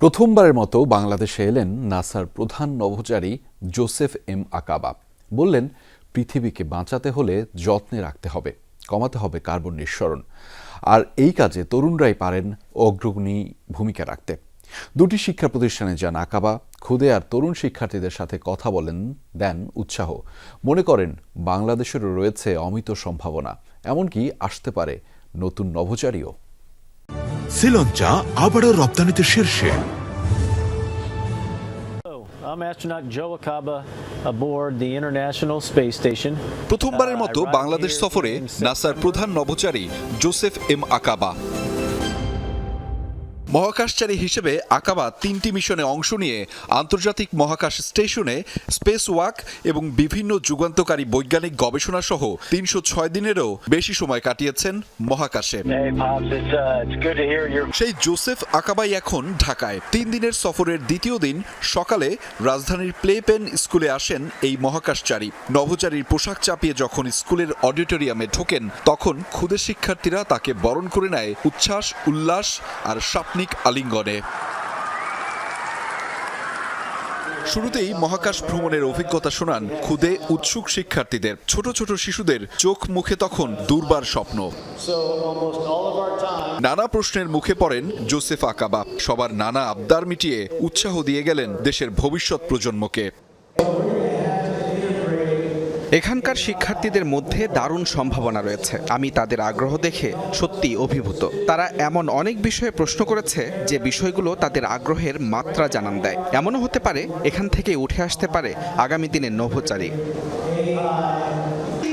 প্রথমবারের মতো বাংলাদেশে এলেন নাসার প্রধান নভোচারী জোসেফ এম আকাবা। বললেন, পৃথিবীকে বাঁচাতে হলে যত্নে রাখতে হবে, কমাতে হবে কার্বন নিঃসরণ। আর এই কাজে তরুণরাই পারেন অগ্রগণী ভূমিকা রাখতে। দুটি শিক্ষা প্রতিষ্ঠানে যান আকাবা। খুদে আর তরুণ শিক্ষার্থীদের সাথে কথা বলেন, দেন উৎসাহ। মনে করেন, বাংলাদেশেরও রয়েছে অমিত সম্ভাবনা, এমনকি আসতে পারে নতুন নভোচারীও। সিলন চা আবারও রপ্তানিতে শীর্ষে। প্রথমবারের মতো বাংলাদেশ সফরে নাসার প্রধান নভোচারী জোসেফ এম আকাবা। মহাকাশচারী হিসেবে আকাবা তিনটি মিশনে অংশ নিয়ে আন্তর্জাতিক মহাকাশ স্টেশনে স্পেস ওয়াক এবং বিভিন্ন যুগান্তকারী বৈজ্ঞানিক গবেষণা সহ তিনশো ছয় দিনেরও বেশি সময় কাটিয়েছেন মহাকাশে। Uh, সেই জোসেফ আকাবাই এখন ঢাকায়। তিন দিনের সফরের দ্বিতীয় দিন সকালে রাজধানীর প্লে পেন স্কুলে আসেন এই মহাকাশচারী। নভোচারীর পোশাক চাপিয়ে যখন স্কুলের অডিটোরিয়ামে ঢোকেন তখন ক্ষুদে শিক্ষার্থীরা তাকে বরণ করে নেয় উচ্ছ্বাস উল্লাস আর স্বপ্নিক আলিঙ্গনে। শুরুতেই মহাকাশ ভ্রমণের অভিজ্ঞতা শোনান খুদে উৎসুক শিক্ষার্থীদের। ছোট ছোট শিশুদের চোখ মুখে তখন দুর্বার স্বপ্ন. নানা প্রশ্নের মুখে পড়েন জোসেফ আকাবা। সবার নানা আবদার মিটিয়ে উৎসাহ দিয়ে গেলেন দেশের ভবিষ্যৎ প্রজন্মকে। এখানকার শিক্ষার্থীদের মধ্যে দারুণ সম্ভাবনা রয়েছে। আমি তাদের আগ্রহ দেখে সত্যি অভিভূত। তারা এমন অনেক বিষয়ে প্রশ্ন করেছে যে বিষয়গুলো তাদের আগ্রহের মাত্রা জানান দেয়। এমনও হতে পারে এখান থেকে উঠে আসতে পারে আগামী দিনের নভোচারী।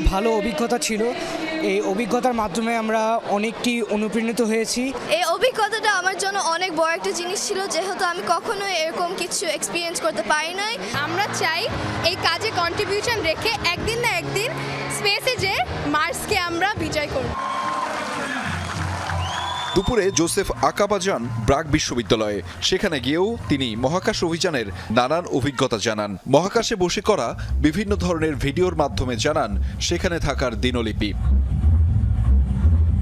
ভালো অভিজ্ঞতা ছিল। এই অভিজ্ঞতার মাধ্যমে আমরা অনেকটি অনুপ্রাণিত হয়েছি। এই অভিজ্ঞতাটা আমার জন্য অনেক বড় একটা জিনিস ছিল, যেহেতু আমি কখনো এরকম কিছু এক্সপিরিয়েন্স করতে পারি নাই। আমরা চাই এই কাজে কন্ট্রিবিউশন রেখে একদিন না একদিন স্পেসে যে মার্সকে আমরা বিজয় করব। দুপুরে জোসেফ আকাবা যান ব্রাক বিশ্ববিদ্যালয়ে। সেখানে গিয়েও তিনি মহাকাশ অভিযানের নানান অভিজ্ঞতা জানান। মহাকাশে বসে করা বিভিন্ন ধরনের ভিডিওর মাধ্যমে জানান সেখানে থাকার দিনলিপি।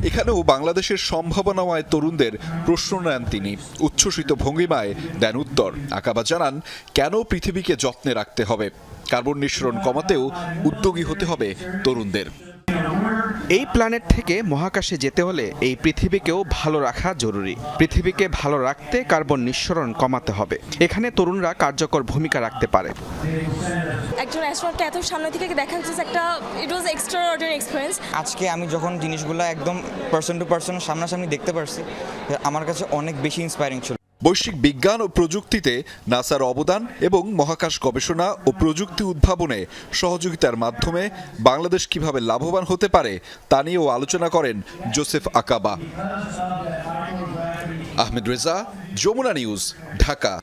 এখানেও বাংলাদেশের সম্ভাবনাময় তরুণদের প্রশ্ন নেন তিনি। উচ্ছ্বসিত ভঙ্গিমায় দেন উত্তর। আকাবা জানান, কেন পৃথিবীকে যত্নে রাখতে হবে? কার্বন নিঃসরণ কমাতেও উদ্যোগী হতে হবে তরুণদের। এই প্ল্যানেট থেকে মহাকাশে যেতে হলে এই পৃথিবীকেও ভালো রাখা জরুরি। পৃথিবীকে ভালো রাখতে কার্বন নিঃসরণ কমাতে হবে। এখানে তরুণরা কার্যকর ভূমিকা রাখতে পারে। একজন অ্যাস্ট্রোনটকে এত সামনে থেকে দেখা হচ্ছে একটা it was extraordinary experience আজকে আমি যখন জিনিসগুলো একদম পার্সন টু পার্সন সামনাসামনি দেখতে পারছি আমার কাছে অনেক বেশি ইন্সপায়ারিং ছিল। বৈশ্বিক বিজ্ঞান ও প্রযুক্তিতে নাসার অবদান এবং মহাকাশ গবেষণা ও প্রযুক্তি উদ্ভাবনে সহযোগিতার মাধ্যমে বাংলাদেশ কীভাবে লাভবান হতে পারে তা নিয়েও আলোচনা করেন জোসেফ আকাবা। আহমেদ রেজা, যমুনা নিউজ, ঢাকা।